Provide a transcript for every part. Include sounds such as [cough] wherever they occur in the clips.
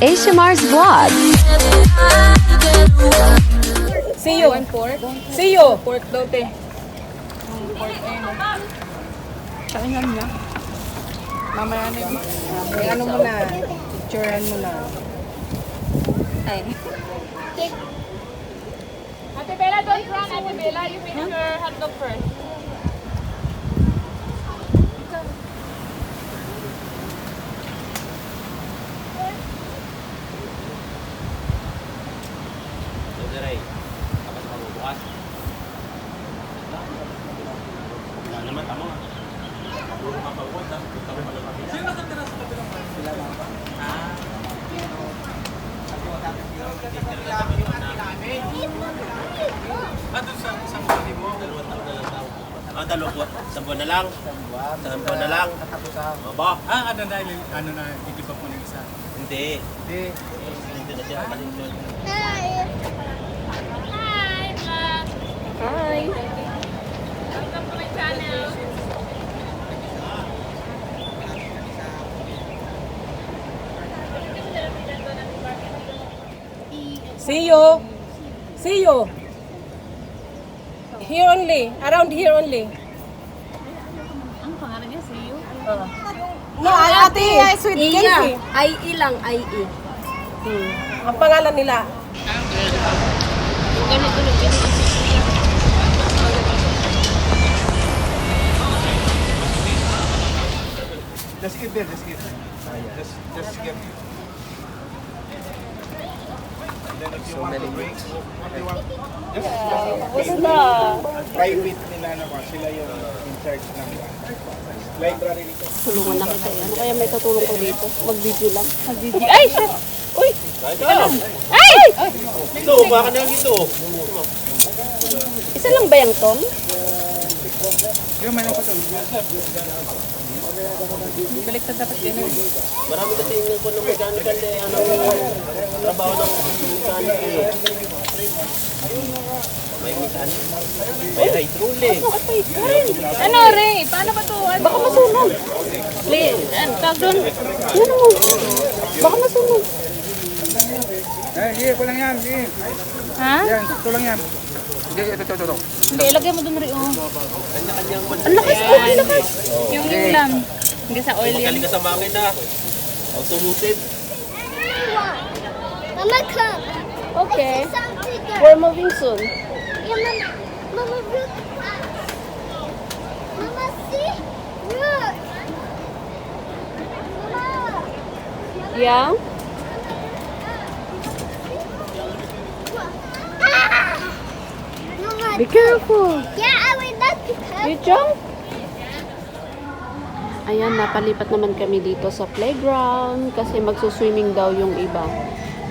Asia Mars Vlog. See you. pork? See you. Pork daw, te. pork ayun. Pakingan na. Mamaya na yun. Ano mo na. Picturean mo na. Ay. Ate Bella, don't run. Ate Bella, you finish your hotdog first. Ah, dalawa po. Isang buwan na lang. Isang buwan na lang. Aba, Ah, ano na, ano na, gigiba po ng isa. hindi. Hindi. Hindi na siya. Yun. Hi, vlog. Hi. Welcome to my channel. See you. See you. Here only. Around here only. Ang pangalan niya, see you? No, ay ate. Sweet Casey. IE lang, IE. Hmm. Ang pangalan nila. Just give there, just give. Just, just give. Then if you want to break, what do you want? Just private nila na ba? Sila yung in charge ng library nito. Tulungan na kita. Ano kaya may tutulong ko dito? Mag-video lang. Mag-video. Ay, shit! Uy! Ay! Ito, baka na lang ito. Isa lang ba yung Tom? Yung mayroon ko doon. Baliktad dapat din. Marami kasi yung kung ng mechanical eh. Ano yung trabaho ng mechanical eh. May mechanic. May hydraulic. Ano, Ray? Paano ba ito? Ano? Baka masunog. Please, ano, tawag doon? Ano mo? Baka masunog. Eh, sige, kulang yan. Sige. Ha? Yan, ito lang yan. Sige, ito, ito, ito. ito. Hindi, ilagay mo doon, Ray. Oh. Ang lakas ko, ang lakas. Yung ulam. Hindi sa oil yan. Magaling ka sa makina. Automotive. Mama, come. Okay. We're moving soon. Yeah, Mama. Mama, look. Mama, see? Look. Mama. Yeah? Be careful. Yeah, I will not be You jump. Ayan, napalipat naman kami dito sa playground kasi magsuswimming daw yung iba.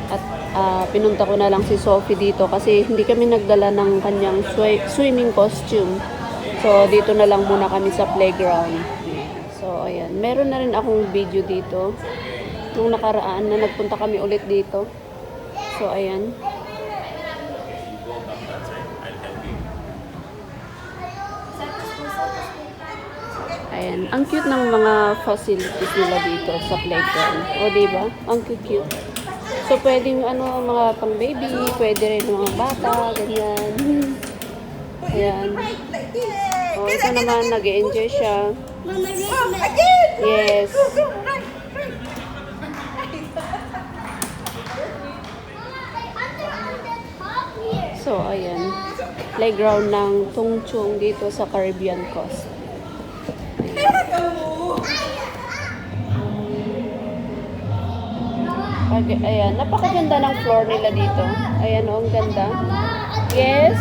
At ah, pinunta ko na lang si Sophie dito kasi hindi kami nagdala ng kanyang swi- swimming costume. So, dito na lang muna kami sa playground. So, ayan. Meron na rin akong video dito. Nung nakaraan na nagpunta kami ulit dito. So, ayan. Ayan, ang cute ng mga facilities nila dito sa playground. O, di ba? Ang cute-cute. So, pwedeng ano, mga pang baby, pwede rin mga bata, ganyan. Ayan. O, ito naman, nag enjoy siya. Yes. So, ayan. Playground ng Tungchung dito sa Caribbean Coast. Ayan. ayan. Napakaganda ng floor nila dito. Ayan, oh, ang ganda. Yes.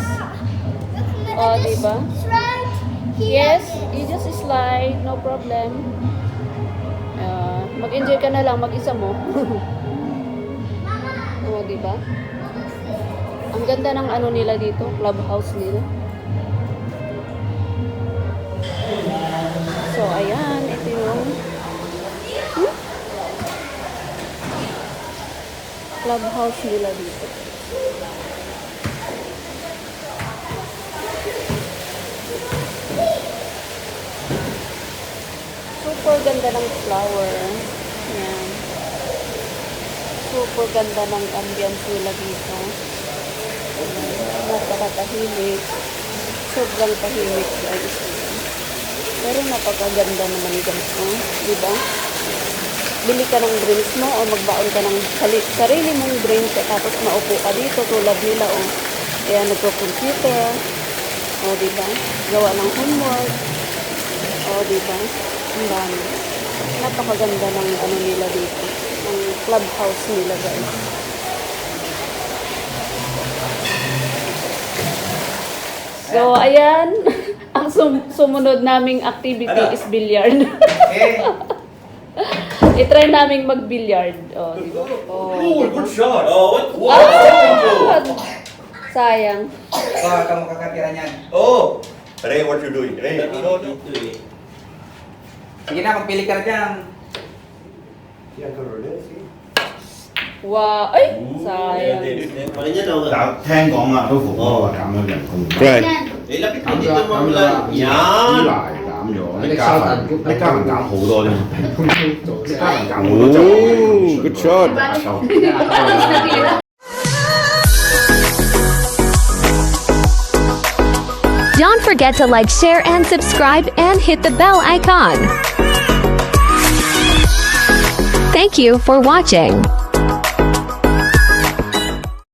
Oh, di ba? Yes, you just slide, no problem. Ah, mag-enjoy ka na lang mag-isa mo. [laughs] Oo, di ba? Ang ganda ng ano nila dito, clubhouse nila. Clubhouse nila dito. Super ganda ng flower. Yan. Super ganda ng ambience nila dito. Napakatahimik. Sobrang tahimik guys. Pero napakaganda naman ganito. Di ba? Bili ka ng drinks mo o magbaon ka ng sarili mong drinks at tapos maupo ka dito tulad nila o kaya nagko-computer o di ba? Gawa ng homework o di ba? Ang dami. Napakaganda ng ano nila dito. Ang clubhouse nila guys. So, ayan. [laughs] Ang sum- sumunod naming activity is billiard. [laughs] I-try naming mag-billiard. Oh, di ba? Oh. good shot. Oh, what? What? Ah! Sayang. Oh, kamu kakakira niyan. Oh. Ray, what you doing? Ray, no, no. Sige na, magpili ka na dyan. Wow. Ay, sayang. 听讲啊，都符合减咗人工。 Right. Eh, lapit mo dito mo lang. Yan. 减咗，你加份，你加份减好多啫嘛。你加份减好多就 good shot. Don't forget to like, share, and subscribe, and hit the bell icon. Thank you for watching.